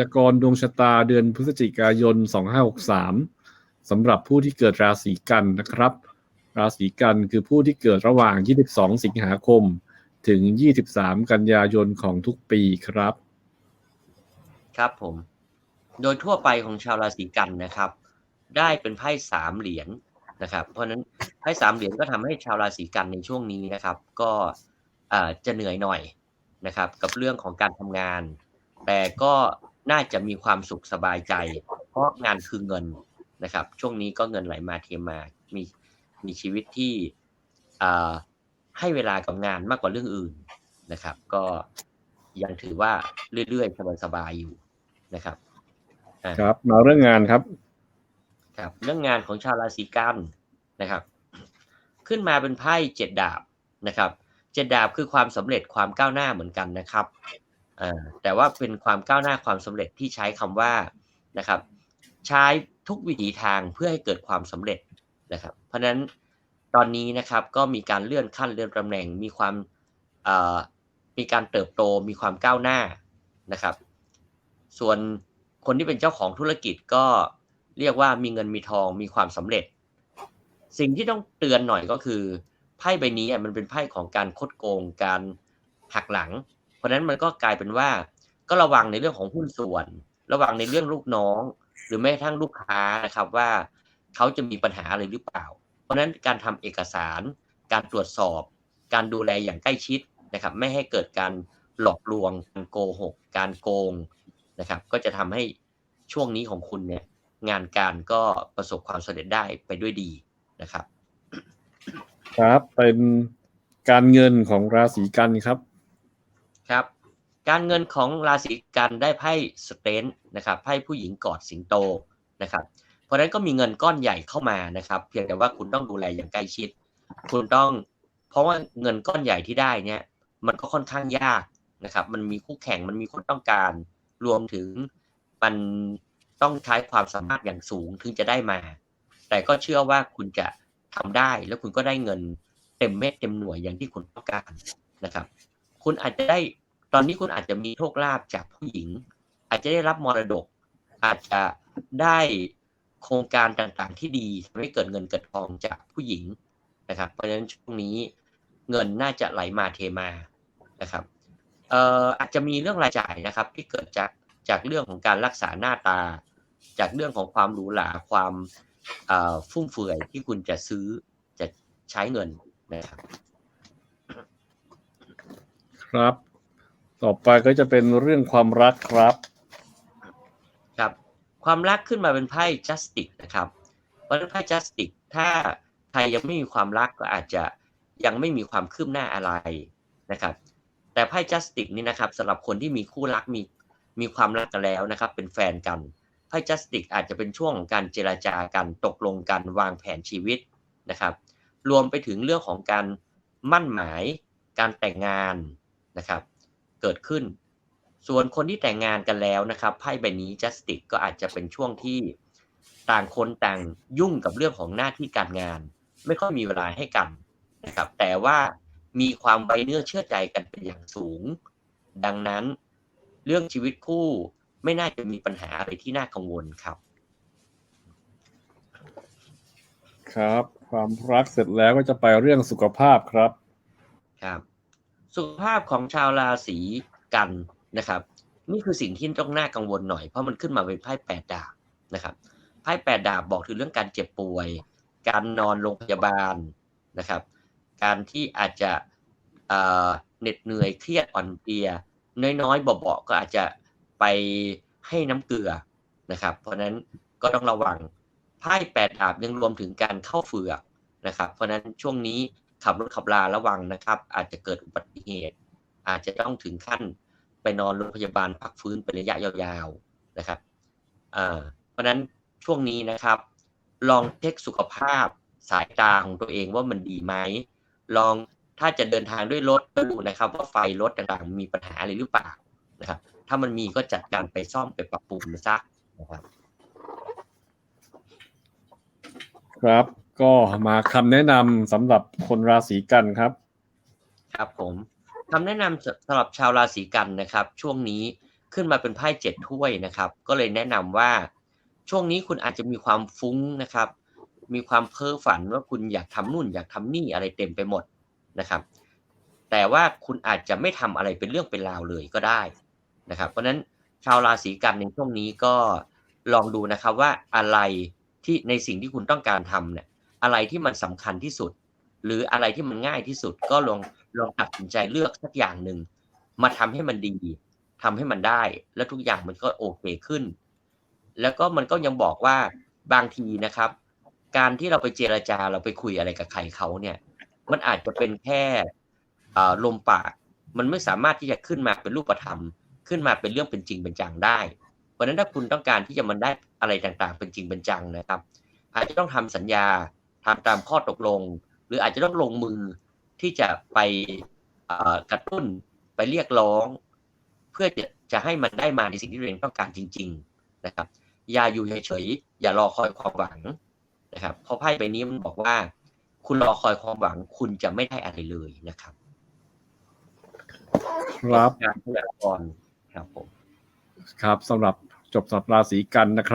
ยากรณ์ดวงชะตาเดือนพฤศจิกายน 2563สำหรับผู้ที่เกิดราศีกันนะครับ ราศีกันคือผู้ที่เกิดระหว่าง 22 สิงหาคม ถึง 23 กันยายนของทุกปีครับ ครับผม โดยทั่วไปของชาวราศีกันนะครับ ได้เป็นไพ่สามเหรียญนะครับ เพราะฉะนั้นไพ่สามเหรียญก็ทำให้ชาวราศีกันในช่วงนี้นะครับ ก็จะเหนื่อยหน่อยนะครับ กับเรื่องของการทำงาน แต่ก็ น่าจะมีความสุขสบายใจ เพราะงานคือเงินนะครับ ช่วงนี้ก็เงินไหลมาเทมามีมีชีวิตที่อ่าให้เวลากับงานมากกว่าเรื่องอื่นนะครับ ก็ยังถือว่าเรื่อยๆสบายๆอยู่นะครับอ่าครับ มาเรื่องงานครับ ครับ เรื่องงานของชาวราศีกันนะครับ ขึ้นมาเป็นไพ่เจ็ดดาบนะครับ เจ็ดดาบคือความสำเร็จความก้าวหน้าเหมือนกันนะครับ อ่าแต่ว่าเป็นความก้าวหน้าความสำเร็จที่ใช้คำว่านะครับ ใช้ทุกวิถีทางเพื่อให้เกิดความสำเร็จนะครับ เพราะฉะนั้นตอนนี้นะครับก็มีการเลื่อนขั้นเลื่อนตำแหน่งมีความมีการเติบโตมีความก้าวหน้านะครับ ส่วนคนที่เป็นเจ้าของธุรกิจก็เรียกว่ามีเงินมีทองมีความสำเร็จ สิ่งที่ต้องเตือนหน่อยก็คือไพ่ใบนี้มันเป็นไพ่ของการคดโกงการหักหลัง เพราะนั้นมันก็กลายเป็นว่า ก็ระวังในเรื่องของหุ้นส่วน ระวังในเรื่องลูกน้อง หรือแม้กระทั่งลูกค้านะครับว่าเขาจะมีปัญหาอะไรหรือเปล่า เพราะฉะนั้นการทำเอกสาร การตรวจสอบ การดูแลอย่างใกล้ชิดนะครับ ไม่ให้เกิดการหลอกลวงการโกหก การโกงนะครับ ก็จะทำให้ช่วงนี้ของคุณเนี่ยงานการก็ประสบความสำเร็จได้ไปด้วยดีนะครับ ครับเป็นการเงินของราศีกันครับ ครับการเงินของราศีกันได้ไพ่สเตนนะครับไพ่ผู้หญิงกอดสิงโตนะครับเพราะฉะนั้นก็มีเงินก้อนใหญ่เข้ามานะครับ เพียงแต่ว่าคุณต้องดูแลอย่างใกล้ชิด คุณต้อง เพราะว่าเงินก้อนใหญ่ที่ได้เนี่ยมันก็ค่อนข้างยากนะครับ มันมีคู่แข่งมันมีคนต้องการ รวมถึงมันต้องใช้ความสามารถอย่างสูงถึงจะได้มา แต่ก็เชื่อว่าคุณจะทำได้แล้วคุณก็ได้เงินเต็มเม็ดเต็มหน่วยอย่างที่คุณต้องการนะครับ คุณอาจจะได้ตอนนี้คุณอาจจะมีโชคลาภจากผู้หญิง อาจจะได้รับมรดก อาจจะได้โครงการต่างๆที่ดีทำให้เกิดเงินเกิดทองจากผู้หญิงนะครับ เพราะฉะนั้นช่วงนี้เงินน่าจะไหลมาเทมานะครับเอ่ออาจจะมีเรื่องรายจ่ายนะครับ ที่เกิดจากจากเรื่องของการรักษาหน้าตา จากเรื่องของความหรูหราความฟุ่มเฟือยที่คุณจะซื้อจะใช้เงินนะครับ ครับ ต่อไปก็จะเป็นเรื่องความรักครับ ครับ ความรักขึ้นมาเป็นไพ่ justice นะครับ เพราะไพ่ justice ถ้าใครยังไม่มีความรักก็อาจจะยังไม่มีความคืบหน้าอะไรนะครับ แต่ไพ่ justice นี่นะครับสำหรับคนที่มีคู่รักมีมีความรักกันแล้วนะครับ เป็นแฟนกันไพ่ justice อาจจะเป็นช่วงของการเจราจากันตกลงกันวางแผนชีวิตนะครับ รวมไปถึงเรื่องของการมั่นหมายการแต่งงาน นะครับเกิดขึ้น ส่วนคนที่แต่งงานกันแล้วนะครับไพ่ใบนี้ justice ก็อาจจะเป็นช่วงที่ต่างคนต่างยุ่งกับเรื่องของหน้าที่การงาน ไม่ค่อยมีเวลาให้กันนะครับแต่ว่ามีความไว้เนื้อเชื่อใจกันเป็นอย่างสูง ดังนั้นเรื่องชีวิตคู่ไม่น่าจะมีปัญหาอะไรที่น่ากังวลครับ ครับ ความรักเสร็จแล้วก็จะไปเรื่องสุขภาพครับ ครับ สุขภาพของชาวราศีกันนะครับนี่คือสิ่งที่ต้องน่ากังวลหน่อยเพราะมันขึ้นมาเป็นไพ่แปดดาบนะครับไพ่แปดดาบบอกถึงเรื่องการเจ็บป่วย การนอนโรงพยาบาลนะครับ การที่อาจจะเหน็ดเหนื่อยเครียดอ่อนเพลีย น้อยๆเบาๆก็อาจจะไปให้น้ำเกลือนะครับ เพราะฉะนั้นก็ต้องระวังไพ่แปดดาบยังรวมถึงการเข้าเฟือกนะครับ เพราะฉะนั้นช่วงนี้ ขับรถขับราระวังนะครับ อาจจะเกิดอุบัติเหตุ อาจจะต้องถึงขั้นไปนอนโรงพยาบาลพักฟื้นเป็นระยะยาวๆนะครับเพราะนั้นช่วงนี้นะครับ ลองเช็คสุขภาพสายตาของตัวเองว่ามันดีไหมลองถ้าจะเดินทางด้วยรถก็ดูนะครับ ว่าไฟรถต่างๆ มีปัญหาอะไรหรือเปล่านะครับ ถ้ามันมีก็จัดการไปซ่อมไปปรับปรุงซะนะครับ ครับ ก็มาคำแนะนำสำหรับคนราศีกันครับ ครับผมคำแนะนำสำหรับชาวราศีกันนะครับ ช่วงนี้ขึ้นมาเป็นไพ่เจ็ดถ้วยนะครับ ก็เลยแนะนำว่า ช่วงนี้คุณอาจจะมีความฟุ้งนะครับ มีความเพ้อฝันว่าคุณอยากทำนู่นอยากทำนี่อะไรเต็มไปหมดนะครับ แต่ว่าคุณอาจจะไม่ทำอะไรเป็นเรื่องเป็นราวเลยก็ได้นะครับ เพราะนั้นชาวราศีกันในช่วงนี้ก็ลองดูนะครับว่าอะไรที่ในสิ่งที่คุณต้องการทำเนี่ย อะไรที่มันสำคัญที่สุด หรืออะไรที่มันง่ายที่สุด ก็ลองลองตัดสินใจเลือกสักอย่างหนึ่งมาทำให้มันดีทำให้มันได้ แล้วทุกอย่างมันก็โอเคขึ้น แล้วก็มันก็ยังบอกว่าบางทีนะครับ การที่เราไปเจรจาเราไปคุยอะไรกับใครเขาเนี่ย มันอาจจะเป็นแค่ลมปาก มันไม่สามารถที่จะขึ้นมาเป็นรูปธรรม ขึ้นมาเป็นเรื่องเป็นจริงเป็นจังได้ เพราะฉะนั้นถ้าคุณต้องการที่จะมันได้อะไรต่างๆ เป็นจริงเป็นจังนะครับ อาจจะต้องทำสัญญา ทำตามข้อตกลง หรืออาจจะต้องลงมือที่จะไปเอ่อกระตุ้นไปเรียกร้อง เพื่อจะจะให้มันได้มาในสิ่งที่ตัวเองต้องการจริง ๆนะครับ อย่าอยู่เฉยๆอย่ารอคอยความหวังนะครับเพราะไพ่ใบนี้มันบอกว่า คุณรอคอยความหวัง คุณจะไม่ได้อะไรเลยนะครับครับงานพยากรณ์ครับผมครับสำหรับจบสำหรับราศีกันนะครับ